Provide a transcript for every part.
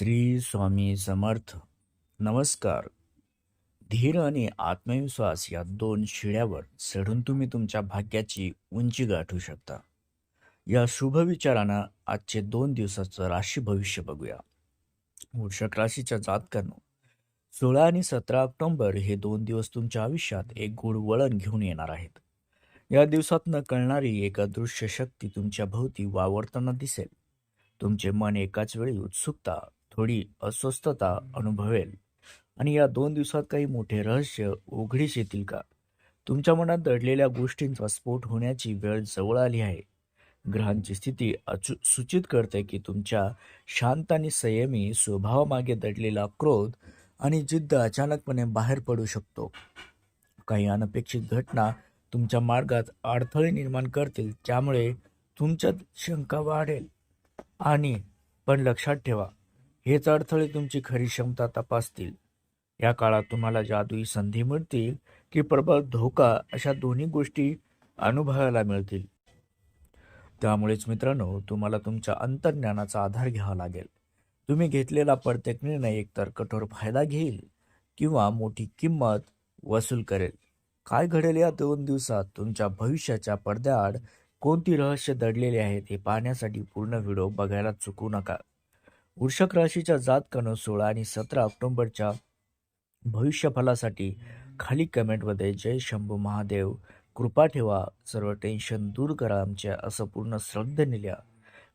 श्री स्वामी समर्थ. नमस्कार. धीर आणि आत्मविश्वास या दोन शिड्यावर चढून तुम्ही तुमच्या भाग्याची उंची गाठू शकता. या शुभ विचारानं आजचे दोन दिवसाचं राशी भविष्य बघूया. वृषक राशीच्या जातकांनो सोळा आणि सतरा ऑक्टोंबर हे दोन दिवस तुमच्या आयुष्यात एक गोड वळण घेऊन येणार आहेत. या दिवसातनं कळणारी एक अदृश्य शक्ती तुमच्या भोवती वावरताना दिसेल. तुमचे मन एकाच वेळी उत्सुकता थोडी अस्वस्थता अनुभवेल. आणि या दोन दिवसात काही मोठे रहस्य उघडीस येतील का? तुमच्या मनात दडलेल्या गोष्टींचा स्फोट होण्याची वेळ जवळ आली आहे. ग्रहांची स्थिती अचू सूचित करते की तुमच्या शांत आणि संयमी स्वभावामागे दडलेला क्रोध आणि जिद्द अचानकपणे बाहेर पडू शकतो. काही अनपेक्षित घटना तुमच्या मार्गात अडथळे निर्माण करतील त्यामुळे तुमच्यात शंका वाढेल. आणि पण लक्षात ठेवा हेच अडथळे तुमची खरी क्षमता तपासतील. या काळात तुम्हाला जादुई संधी मिळतील की प्रबळ धोका अशा दोन्ही गोष्टी अनुभवायला मिळतील. त्यामुळेच मित्रांनो तुम्हाला तुमच्या अंतर्ज्ञानाचा आधार घ्यावा लागेल. तुम्ही घेतलेला प्रत्येक निर्णय एकतर कठोर फायदा घेईल किंवा मोठी किंमत वसूल करेल. काय घडेल या दोन दिवसात? तुमच्या भविष्याच्या पडद्याआड कोणती रहस्य दडलेली आहेत हे पाहण्यासाठी पूर्ण व्हिडिओ बघायला चुकू नका. वृषक राशीच्या जातकानं सोळा आणि सतरा ऑक्टोबरच्या भविष्यफलासाठी खाली कमेंटमध्ये जय शंभू महादेव. कृपा ठेवा. सर्व टेन्शन दूर करा आमच्या असं पूर्ण श्रद्धेने लिहा.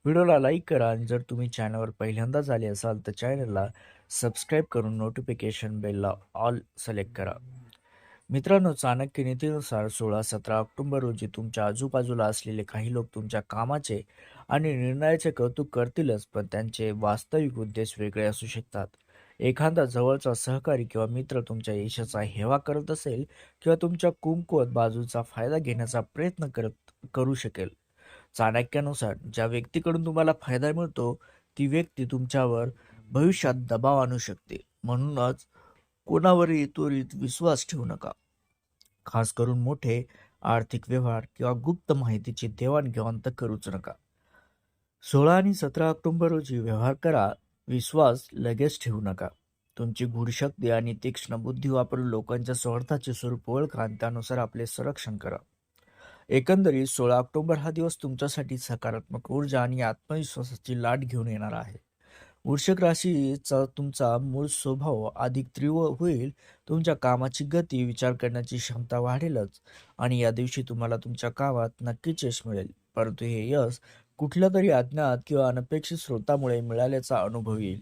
व्हिडिओला लाईक करा आणि जर तुम्ही चॅनलवर पहिल्यांदाच आले असाल तर चॅनलला सबस्क्राईब करून नोटिफिकेशन बेलला ऑल सिलेक्ट करा. मित्रांनो चाणक्य नीतीनुसार सोळा सतरा ऑक्टोबर रोजी तुमच्या आजूबाजूला असलेले काही लोक तुमच्या कामाचे आणि निर्णयाचे कौतुक करतीलच पण त्यांचे वास्तविक उद्देश वेगळे असू शकतात. एखादा जवळचा सहकारी किंवा मित्र तुमच्या यशाचा हेवा करत असेल किंवा तुमच्या कुमकुवत बाजूचा फायदा घेण्याचा प्रयत्न करत करू शकेल. चाणक्यानुसार ज्या व्यक्तीकडून तुम्हाला फायदा मिळतो ती व्यक्ती तुमच्यावर भविष्यात दबाव आणू शकते. म्हणूनच कोणावरही त्वरित विश्वास ठेवू नका. खास करून मोठे आर्थिक व्यवहार किंवा गुप्त माहितीची देवाणघेवाण तर करूच नका. सोळा आणि सतरा ऑक्टोबर रोजी व्यवहार करा विश्वास लगेच ठेवू नका. तुमची गुढशक्ती आणि तीक्ष्ण बुद्धी वापरून लोकांच्या स्वार्थाचे स्वरूप ओळखा आणि त्यानुसार आपले संरक्षण करा. एकंदरीत सोळा ऑक्टोबर हा दिवस तुमच्यासाठी सकारात्मक ऊर्जा आणि आत्मविश्वासाची लाट घेऊन येणार आहे. वृषक राशीचा तुमचा मूळ स्वभाव अधिक तीव्र होईल. तुमच्या कामाची गती विचार करण्याची क्षमता वाढेलच. आणि या दिवशी तुम्हाला तुमच्या कामात नक्कीच यश मिळेल. परंतु हे यश कुठल्या तरी अज्ञात किंवा अनपेक्षित स्रोतामुळे मिळाल्याचा अनुभव येईल.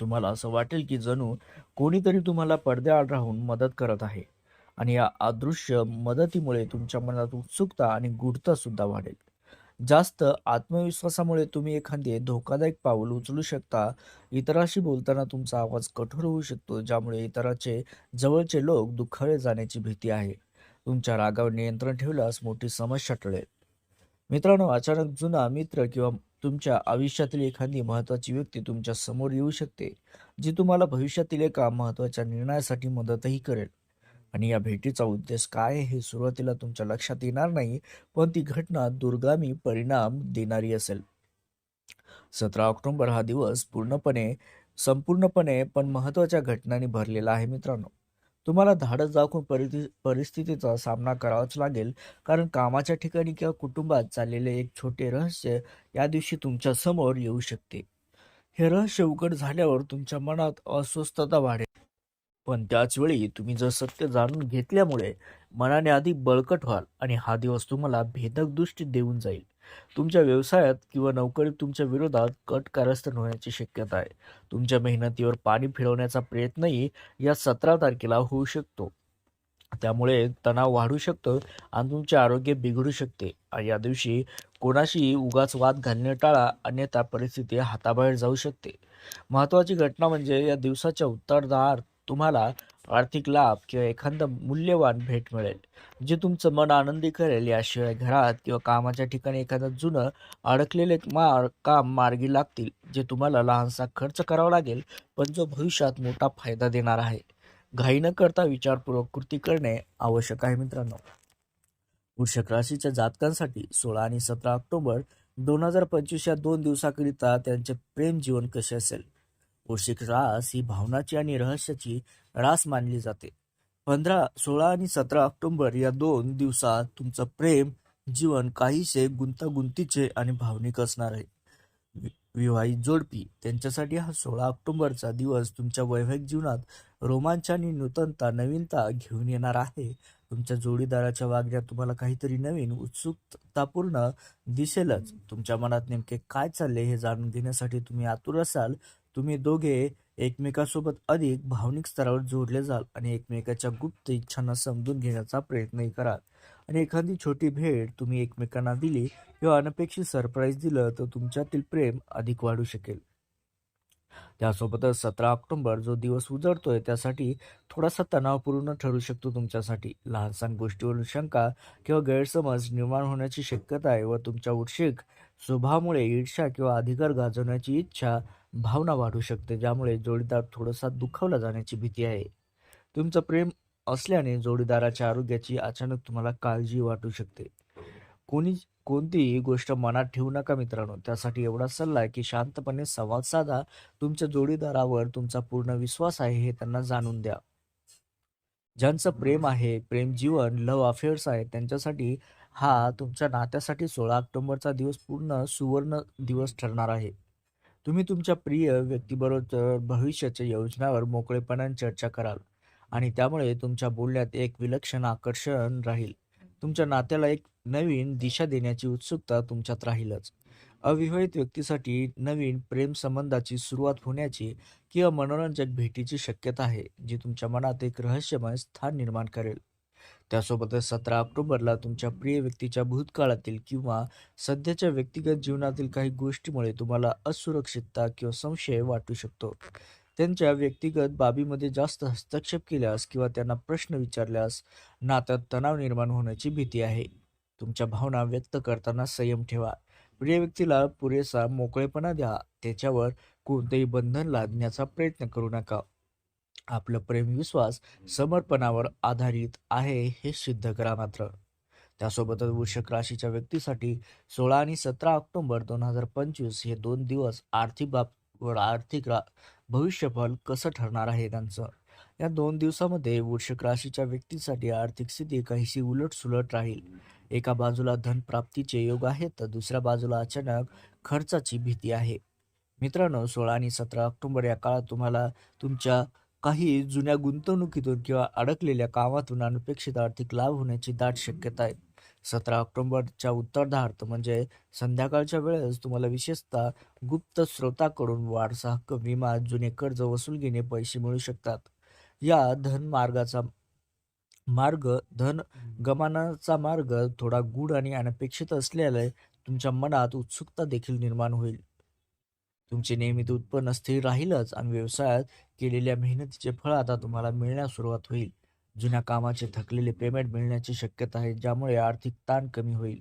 तुम्हाला असं वाटेल की जणू कोणीतरी तुम्हाला पडद्याआड राहून मदत करत आहे. आणि या अदृश्य मदतीमुळे तुमच्या मनात उत्सुकता आणि गुढता सुद्धा वाढेल. जास्त आत्मविश्वासामुळे तुम्ही एखादे धोकादायक पाऊल उचलू शकता. इतरांशी बोलताना तुमचा आवाज कठोर होऊ शकतो ज्यामुळे इतरांचे जवळचे लोक दुखावले जाण्याची भीती आहे. तुमच्या रागावर नियंत्रण ठेवल्यास मोठी समस्या टळेल. मित्रांनो अचानक जुना मित्र किंवा तुमच्या आयुष्यातील एखादी महत्त्वाची व्यक्ती तुमच्यासमोर येऊ शकते जी तुम्हाला भविष्यातील एका महत्त्वाच्या निर्णयासाठी मदतही करेल. आणि या भेटीचा उद्देश काय आहे हे सुरुवातीला तुमच्या लक्षात येणार नाही पण ती घटना दुर्गामी परिणाम देणारी असेल. सतरा ऑक्टोबर हा दिवस पूर्णपणे संपूर्णपणे पण महत्त्वाच्या घटनांनी भरलेला आहे मित्रांनो. तुम्हाला धाडस दाखवून परिस्थिती परिस्थितीचा सामना करावाच लागेल कारण कामाच्या ठिकाणी किंवा कुटुंबात चाललेले एक छोटे रहस्य या दिवशी तुमच्यासमोर येऊ शकते. हे रहस्य उघड झाल्यावर तुमच्या मनात अस्वस्थता वाढेल. पण त्याचवेळी तुम्ही जर सत्य जाणून घेतल्यामुळे मनाने अधिक बळकट व्हाल आणि हा दिवस तुम्हाला भेदक दृष्टी देऊन जाईल. तुमच्या व्यवसायात किंवा नोकरीत तुमच्या विरोधात कट कारस्थान होण्याची शक्यता आहे. तुमच्या मेहनतीवर पाणी फिरवण्याचा प्रयत्नही या सतरा तारखेला होऊ शकतो. त्यामुळे तणाव वाढू शकतो आणि तुमचे आरोग्य बिघडू शकते. आणि या दिवशी कोणाशी उगाच वाद घालणे टाळा अन्यथा परिस्थिती हाताबाहेर जाऊ शकते. महत्त्वाची घटना म्हणजे या दिवसाच्या उत्तरदार तुम्हाला आर्थिक लाभ किंवा एखादं मूल्यवान भेट मिळेल. जे तुमचं मन आनंदी करेल याशिवाय घरात किंवा कामाच्या ठिकाणी एखादं जुनं अडकलेले मार काम मार्गी लागतील जे तुम्हाला लहानसा खर्च करावा लागेल पण जो भविष्यात मोठा फायदा देणार आहे. घाई न करता विचारपूर्वक कृती करणे आवश्यक आहे मित्रांनो. वृषक राशीच्या जातकांसाठी सोळा आणि सतरा ऑक्टोबर दोन हजार पंचवीस या दोन दिवसाकरिता त्यांचे प्रेम जीवन कसे असेल? वृश्चिक रास ही भावनाची आणि रहस्याची रास मानली जाते. पंधरा सोळा आणि सतरा ऑक्टोबर या दोन दिवसात तुमचं प्रेम जीवन काहीसे गुंतागुंतीचे आणि भावनिक असणार आहे. वि- विवाहित जोडपी त्यांच्यासाठी हा सोळा ऑक्टोबरचा दिवस तुमच्या वैवाहिक जीवनात रोमांच आणि नूतनता नवीनता घेऊन येणार आहे. तुमच्या जोडीदाराच्या वागण्यात तुम्हाला काहीतरी नवीन उत्सुकतापूर्ण दिसेलच. तुमच्या मनात नेमके काय चालले हे जाणून घेण्यासाठी तुम्ही आतुर असाल. तुम्ही दोघे एकमेकासोबत अधिक भावनिक स्तरावर जोडले जाल आणि एकमेकाच्या गुप्त इच्छांना समजून घेण्याचा प्रयत्नही कराल. आणि एखादी छोटी भेट तुम्ही एकमेकांना दिली किंवा अनपेक्षित सरप्राईज दिलं तर तुमच्यातील प्रेम अधिक वाढू शकेल. त्यासोबतच सतरा ऑक्टोबर जो दिवस उजळतोय त्यासाठी थोडासा तणावपूर्ण ठरू शकतो तुमच्यासाठी. लहानसहान गोष्टीवरून शंका किंवा गैरसमज निर्माण होण्याची शक्यता आहे व तुमच्या उर्षिक स्वभावामुळे ईर्ष्या किंवा अधिकार गाजवण्याची इच्छा भावना वाढू शकते ज्यामुळे जोडीदार थोडासा दुखावला जाण्याची भीती आहे. तुमचं प्रेम असल्याने जोडीदाराच्या आरोग्याची अचानक तुम्हाला काळजी वाटू शकते. कोणी कोणतीही गोष्ट मनात ठेवू नका मित्रांनो. त्यासाठी एवढा सल्ला आहे की शांतपणे संवाद साधा. तुमच्या जोडीदारावर तुमचा पूर्ण विश्वास आहे हे त्यांना जाणून द्या. ज्यांचं प्रेम आहे प्रेम जीवन लव्ह अफेअर्स आहे त्यांच्यासाठी हा तुमच्या नात्यासाठी सोळा ऑक्टोबरचा दिवस पूर्ण सुवर्ण दिवस ठरणार आहे. तुम्ही तुमच्या प्रिय व्यक्तीबरोबर भविष्याच्या योजनावर मोकळेपणाने चर्चा कराल आणि त्यामुळे तुमच्या बोलण्यात एक विलक्षण आकर्षण राहील. तुमच्या नात्याला एक नवीन दिशा देण्याची उत्सुकता तुमच्यात राहीलच. अविवाहित व्यक्तीसाठी नवीन प्रेम संबंधाची सुरुवात होण्याची किंवा मनोरंजक भेटीची शक्यता आहे जी तुमच्या मनात एक रहस्यमय स्थान निर्माण करेल. त्यासोबतच सतरा ऑक्टोबरला तुमच्या प्रिय व्यक्तीच्या भूतकाळातील किंवा सध्याच्या व्यक्तिगत जीवनातील काही गोष्टीमुळे तुम्हाला असुरक्षितता किंवा संशय वाटू शकतो. त्यांच्या व्यक्तिगत बाबीमध्ये जास्त हस्तक्षेप केल्यास किंवा त्यांना प्रश्न विचारल्यास नात्यात तणाव निर्माण होण्याची भीती आहे. तुमच्या भावना व्यक्त करताना संयम ठेवा. प्रिय व्यक्तीला पुरेसा मोकळेपणा द्या. त्याच्यावर कोणतेही बंधन लादण्याचा प्रयत्न करू नका. आपलं प्रेम विश्वास समर्पणावर आधारित आहे हे सिद्ध करा मात्र. त्यासोबतच वृषक राशीच्या व्यक्तीसाठी सोळा आणि सतरा ऑक्टोबर दोन हजार पंचवीस हे दोन दिवस आर्थिक बाब आर्थिक रा भविष्यफल कसं ठरणार आहे त्यांचं? या दोन दिवसामध्ये वृषक राशीच्या व्यक्तीसाठी आर्थिक स्थिती काहीशी उलट सुलट राहील. एका बाजूला धन प्राप्तीचे योग आहेत तर दुसऱ्या बाजूला अचानक खर्चाची भीती आहे. मित्रांनो सोळा आणि सतरा ऑक्टोबर या काळात तुम्हाला तुमच्या काही जुन्या गुंतवणुकीतून किंवा अडकलेल्या कामातून अनपेक्षित आर्थिक लाभ होण्याची दाट शक्यता आहे. सतरा ऑक्टोबरच्या उत्तरार्ध म्हणजे संध्याकाळच्या वेळेस तुम्हाला विशेषतः गुप्त स्रोताकडून वारसा हक्क विमा जुने कर्ज वसूल घेणे पैसे मिळू शकतात. या धन मार्गाचा मार्ग धन गमानाचा मार्ग थोडा गूढ आणि अनपेक्षित असल्याने तुमच्या मनात उत्सुकता देखील निर्माण होईल. तुमचे नियमित उत्पन्न स्थिर राहीलच आणि व्यवसायात केलेल्या मेहनतीचे फळ आता तुम्हाला मिळण्यास सुरुवात होईल. जुन्या कामाचे थकलेले पेमेंट मिळण्याची शक्यता आहे ज्यामुळे आर्थिक ताण कमी होईल.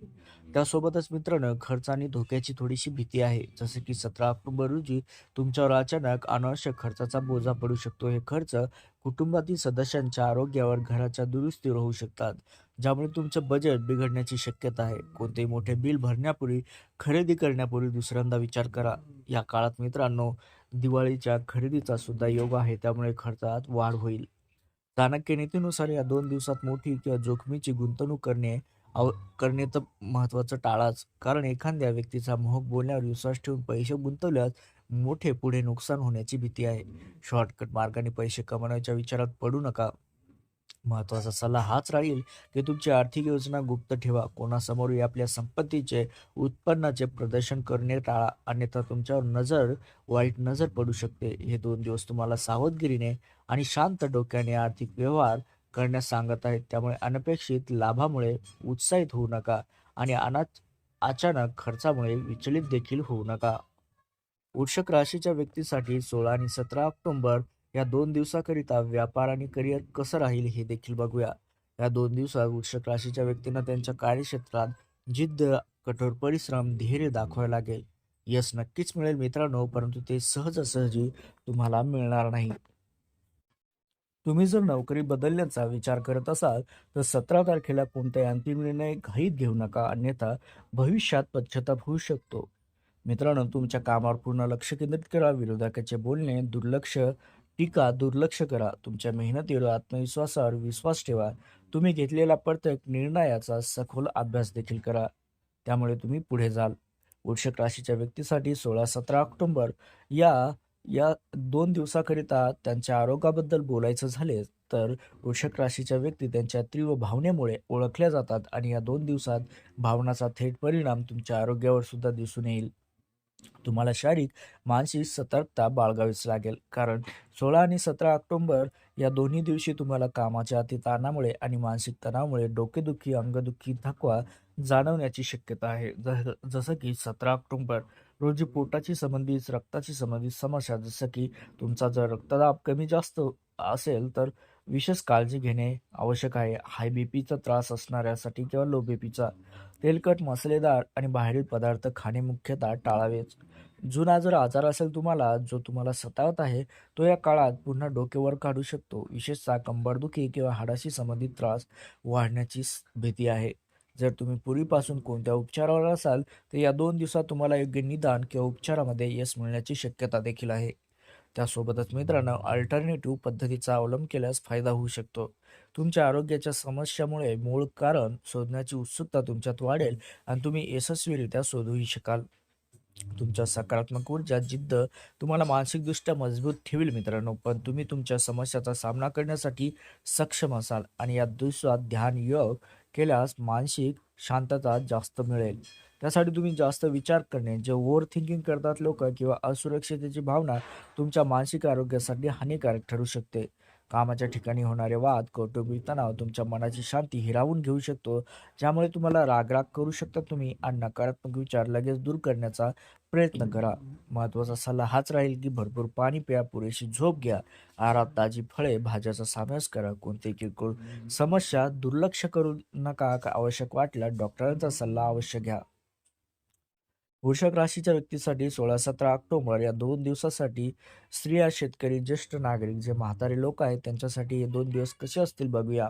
त्यासोबतच मित्रांनो खर्च आणि धोक्याची थोडीशी भीती आहे. जसे की सतरा ऑक्टोबर रोजी तुमच्यावर अचानक अनावश्यक खर्चाचा बोजा पडू शकतो. हे खर्च कुटुंबातील सदस्यांच्या आरोग्यावर घराच्या दुरुस्तीवर होऊ शकतात. ज्यामुळे तुमचं बजेट बिघडण्याची शक्यता आहे. कोणतेही मोठे बिल भरण्यापूर्वी खरेदी करण्यापूर्वी दुसऱ्यांदा विचार करा. या काळात मित्रांनो दिवाळीच्या खरेदीचा सुद्धा योग आहे. त्यामुळे खर्चात वाढ होईल. चाणक्य नीतीनुसार या दोन दिवसात मोठी किंवा जोखमीची गुंतवणूक करणे आव करणे तर महत्त्वाचं टाळाच. कारण एखाद्या व्यक्तीचा मोहक बोलण्यावर विश्वास ठेवून पैसे गुंतवल्यास मोठे पुढे नुकसान होण्याची भीती आहे. शॉर्टकट मार्गाने पैसे कमावण्याच्या विचारात पडू नका. महत्त्वाचा सल्ला हाच राहील की तुमची आर्थिक योजना गुप्त ठेवा. कोणासमोरही आपल्या संपत्तीचे उत्पन्नाचे प्रदर्शन करणे टाळा. अन्यथा तुमच्यावर नजर वाईट नजर पडू शकते. हे दोन दिवस तुम्हाला सावधगिरीने आणि शांत डोक्याने आर्थिक व्यवहार करण्यास सांगत आहेत. त्यामुळे अनपेक्षित लाभामुळे उत्साहित होऊ नका आणि अनाच अचानक खर्चामुळे विचलित देखील होऊ नका. वृषक राशीच्या व्यक्तीसाठी सोळा आणि सतरा ऑक्टोबर या दोन दिवसाकरिता व्यापार आणि करिअर कसं राहील हे देखील बघूया. या दोन दिवसात वृक्षक राशीच्या व्यक्तींना त्यांच्या कार्यक्षेत्रात जिद्द कठोर परिश्रम धैर्य दाखवावे लागेल. यश नक्कीच मिळेल मित्रांनो परंतु ते सहजासहजी तुम्हाला मिळणार नाही. तुम्ही जर नोकरी बदलण्याचा विचार करत असाल तर सतरा तारखेला कोणताही अंतिम निर्णय घाईत घेऊ नका अन्यथा भविष्यात पश्चाताप होऊ शकतो. मित्रांनो तुमच्या कामावर पूर्ण लक्ष केंद्रित करा विरोधकाचे बोलणे दुर्लक्ष टीका दुर्लक्ष करा. तुमच्या मेहनतीवर आत्मविश्वासावर विश्वास ठेवा. तुम्ही घेतलेला प्रत्येक निर्णयाचा सखोल अभ्यास देखील करा. त्यामुळे तुम्ही पुढे जाल. वृषक राशीच्या व्यक्तीसाठी सोळा सतरा ऑक्टोबर या या दोन दिवसाकरिता त्यांच्या आरोग्याबद्दल बोलायचं झाले तर वृषक राशीच्या व्यक्ती त्यांच्या तीव्र भावनेमुळे ओळखल्या जातात आणि या दोन दिवसात भावनाचा थेट परिणाम तुमच्या आरोग्यावर सुद्धा दिसून येईल. तुम्हाला शारीरिक मानसिक सतर्कता बाळगावीच लागेल. कारण सोळा आणि सतरा ऑक्टोबर या दोन्ही दिवशी तुम्हाला कामाच्या अति ताणामुळे आणि मानसिक तणावामुळे डोकेदुखी अंगदुखी थकवा जाणवण्याची शक्यता आहे. जसं की सतरा ऑक्टोबर रोजी पोटाची संबंधित रक्ताची संबंधित समस्या जसं की तुमचा जर रक्तदाब कमी जास्त असेल तर विशेष काळजी घेणे आवश्यक आहे. हाय बी पीचा त्रास असणाऱ्यासाठी किंवा लो बी पीचा तेलकट मसालेदार आणि बाहेरील पदार्थ खाणे मुख्यतः टाळावेच. जुना जर आजार असेल तुम्हाला जो तुम्हाला सतावत आहे तो या काळात पुन्हा डोकेवर काढू शकतो. विशेषतः कंबरदुखी किंवा हाडाशी संबंधित त्रास वाढण्याची भीती आहे. जर तुम्ही पूर्वीपासून कोणत्या उपचारावर असाल तर या दोन दिवसात तुम्हाला योग्य निदान किंवा उपचारामध्ये यश मिळण्याची शक्यता देखील आहे. त्यासोबतच मित्रांनो अल्टरनेटिव्ह पद्धतीचा अवलंब केल्यास फायदा होऊ शकतो. तुमच्या आरोग्याच्या समस्यामुळे मूळ कारण शोधण्याची उत्सुकता तुमच्यात वाढेल आणि तुम्ही यशस्वीरित्या शोधूही शकाल. तुमच्या सकारात्मक ऊर्जा जिद्द तुम्हाला मानसिकदृष्ट्या मजबूत ठेवील मित्रांनो पण तुम्ही तुमच्या समस्याचा सामना करण्यासाठी सक्षम असाल आणि या दिवसात ध्यान योग केल्यास मानसिक शांतता जास्त मिळेल. त्यासाठी तुम्ही जास्त विचार करणे जे ओव्हर थिंकिंग करतात लोक किंवा असुरक्षिततेची भावना तुमच्या मानसिक आरोग्यासाठी हानिकारक ठरू शकते. कामाच्या ठिकाणी होणारे वाद कौटुंबिक तणाव तुमच्या मनाची शांती हिरावून घेऊ शकतो ज्यामुळे तुम्हाला रागराग करू शकता तुम्ही आणि नकारात्मक विचार लगेच दूर करण्याचा प्रयत्न करा. महत्त्वाचा सल्ला हाच राहील की भरपूर पाणी प्या पुरेशी झोप घ्या. आहारात ताजी फळे भाज्याचा समावेश करा. कोणती किरकोळ समस्या दुर्लक्ष करू नका का आवश्यक वाटल्यास डॉक्टरांचा सल्ला अवश्य घ्या. वृषभ राशीच्या व्यक्तीसाठी सोळा सतरा ऑक्टोबर या दोन दिवसासाठी स्त्रिया शेतकरी ज्येष्ठ नागरिक जे म्हातारे लोक आहेत त्यांच्यासाठी हे दोन दिवस कसे असतील बघूया.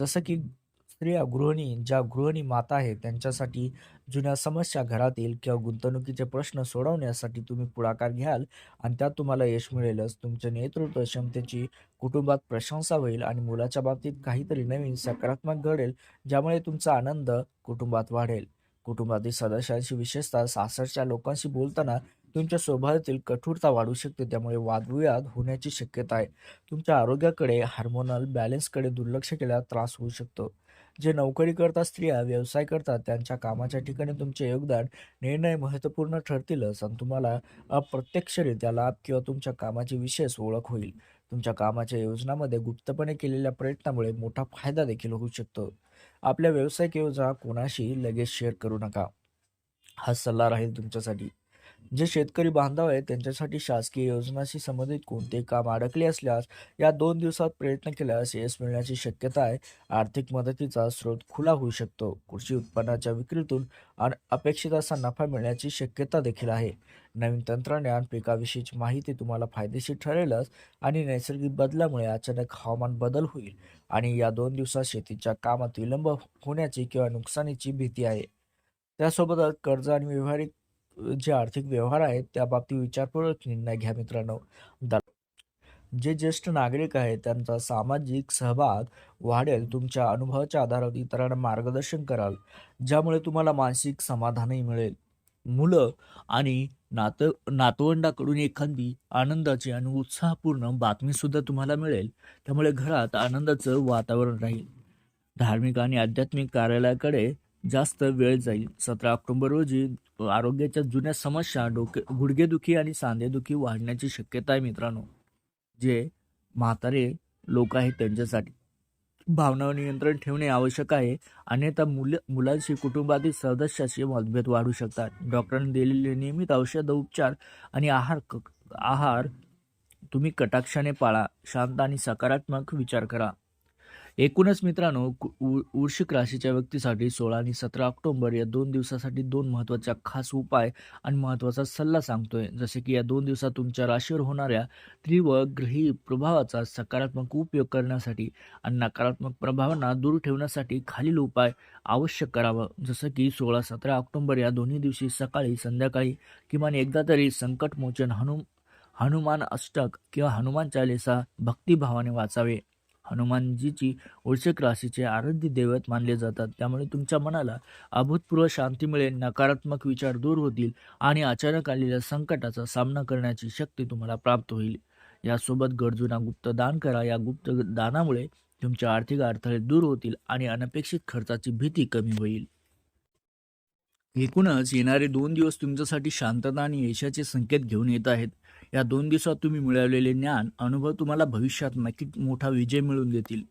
जसं की स्त्रिया गृहिणी ज्या गृहिणी माता आहेत त्यांच्यासाठी जुन्या समस्या घरातील किंवा गुंतवणुकीचे प्रश्न सोडवण्यासाठी तुम्ही पुढाकार घ्याल आणि त्यात तुम्हाला यश मिळेलच. तुमच्या नेतृत्व क्षमतेची कुटुंबात प्रशंसा होईल आणि मुलाच्या बाबतीत काहीतरी नवीन सकारात्मक घडेल ज्यामुळे तुमचा आनंद कुटुंबात वाढेल. कुटुंबातील सदस्यांशी विशेषतः सासरच्या लोकांशी बोलताना तुमच्या स्वभावातील कठोरता वाढू शकते. त्यामुळे वादविवाद होण्याची शक्यता आहे. तुमच्या आरोग्याकडे हार्मोनल बॅलन्सकडे दुर्लक्ष केल्यास त्रास होऊ शकतो. जे नोकरी करतात स्त्रिया व्यवसाय करतात त्यांच्या कामाच्या ठिकाणी तुमचे योगदान निर्णय महत्त्वपूर्ण ठरतीलच आणि तुम्हाला अप्रत्यक्षरित्या लाभ किंवा तुमच्या कामाची विशेष ओळख होईल. तुमच्या कामाच्या योजनामध्ये गुप्तपणे केलेल्या प्रयत्नामुळे मोठा फायदा देखील होऊ शकतो. आपल्या व्यावसायिक योजना कोणाशी लगेच शेअर करू नका. हा सल्ला राहील तुमच्यासाठी. जे शेतकरी बांधव आहेत त्यांच्यासाठी शासकीय योजनाशी संबंधित कोणते काम अडकले असल्यास या दोन दिवसात प्रयत्न केल्यास यश मिळण्याची शक्यता आहे. आर्थिक मदतीचा स्रोत खुला होऊ शकतो. कृषी उत्पन्नाच्या विक्रीतून अपेक्षित असा नफा मिळण्याची शक्यता देखील आहे. नवीन तंत्रज्ञान पिकाविषयीची माहिती तुम्हाला फायदेशीर ठरेलच आणि नैसर्गिक बदलामुळे अचानक हवामान बदल होईल आणि या दोन दिवसात शेतीच्या कामात विलंब होण्याची किंवा नुकसानीची भीती आहे. त्यासोबतच कर्ज आणि व्यावहारिक जे आर्थिक व्यवहार आहेत त्या बाबतीत विचारपूर्वक निर्णय घ्या मित्रांनो. जे ज्येष्ठ नागरिक आहेत त्यांचा सामाजिक सहभाग वाढेल तुमच्या अनुभवाच्या आधारावर इतरांना मार्गदर्शन कराल ज्यामुळे तुम्हाला मानसिक समाधानही मिळेल. मुलं आणि नात नातवंडाकडून एखादी आनंदाची आणि उत्साहपूर्ण बातमी सुद्धा तुम्हाला मिळेल. त्यामुळे घरात आनंदाचं वातावरण राहील. धार्मिक आणि आध्यात्मिक कार्यालयाकडे जास्त वेळ जाईल. सतरा ऑक्टोबर रोजी आरोग्याच्या जुन्या समस्या डोके गुडघेदुखी आणि सांधेदुखी वाढण्याची शक्यता आहे मित्रांनो. जे म्हातारे लोक आहेत त्यांच्यासाठी. भावनावर नियंत्रण ठेवणे आवश्यक आहे. अन्यथा मुल मुलांशी कुटुंबातील सदस्याशी मतभेद वाढू शकतात. डॉक्टरांनी दिलेले नियमित औषध उपचार आणि आहार क- आहार तुम्ही कटाक्षाने पाळा. शांत आणि सकारात्मक विचार करा. एकूणच मित्रांनो कु- उ- वृश्चिक राशीच्या व्यक्तीसाठी सोळा आणि सतरा ऑक्टोबर या दोन दिवसासाठी दोन महत्त्वाच्या खास उपाय आणि महत्त्वाचा सल्ला सांगतोय. जसे की या दोन दिवसात तुमच्या राशीवर होणाऱ्या तीव्र ग्रही प्रभावाचा सकारात्मक उपयोग करण्यासाठी आणि नकारात्मक प्रभावांना दूर ठेवण्यासाठी खालील उपाय आवश्यक करावं. जसं की सोळा सतरा ऑक्टोबर या दोन्ही दिवशी सकाळी संध्याकाळी किमान एकदा तरी संकटमोचन हनु हनुमान अष्टक किंवा हनुमान चालिसा भक्तिभावाने वाचावे. हनुमानजीची वृश्चिक राशीचे आराध्य दैवत मानले जातात. त्यामुळे तुमच्या मनाला अभूतपूर्व शांती मिळेल नकारात्मक विचार दूर होतील आणि अचानक आलेल्या संकटाचा सामना करण्याची शक्ती तुम्हाला प्राप्त होईल. यासोबत गरजूंना गुप्त दान करा. या गुप्त दानामुळे तुमच्या आर्थिक अडथळे दूर होतील आणि अनपेक्षित खर्चाची भीती कमी होईल. एकूणच येणारे दोन दिवस तुमच्यासाठी शांतता आणि यशाचे संकेत घेऊन येत आहेत. या दोन दिवसात तुम्ही मिळवलेले ज्ञान अनुभव तुम्हाला भविष्यात नक्कीच मोठा विजय मिळवून देतील.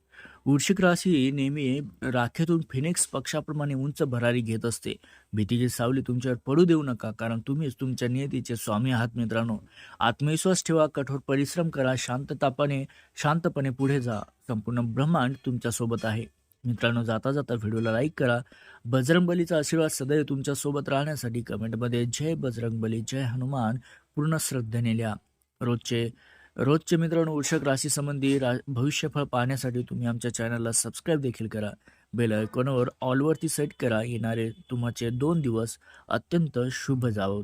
वृश्चिक राशी नेहमी राखेतून फिनिक्स पक्षाप्रमाणे उंच भरारी घेत असते. भीतीची सावली तुमच्यावर पडू देऊ नका कारण तुम्हीच तुमच्या नियतीचे स्वामी आहात मित्रांनो. आत्मविश्वास ठेवा कठोर परिश्रम करा शांततापणे शांतपणे पुढे जा. संपूर्ण ब्रह्मांड तुमच्यासोबत आहे. मित्रांनो जाता जाता व्हिडिओला लाईक करा. बजरंगबलीचा आशीर्वाद सदैव तुमच्यासोबत राहण्यासाठी कमेंटमध्ये जय बजरंगबली जय हनुमान. पूर्ण श्रद्धेने लिहा रोजचे रोजचे मित्रांनो वृषक राशीसंबंधी रा भविष्यफळ पाहण्यासाठी तुम्ही आमच्या चॅनलला सबस्क्राईब देखील करा. बेल आयकॉनवर ऑलवरती सेट करा. येणारे तुमचे दोन दिवस अत्यंत शुभ जावं.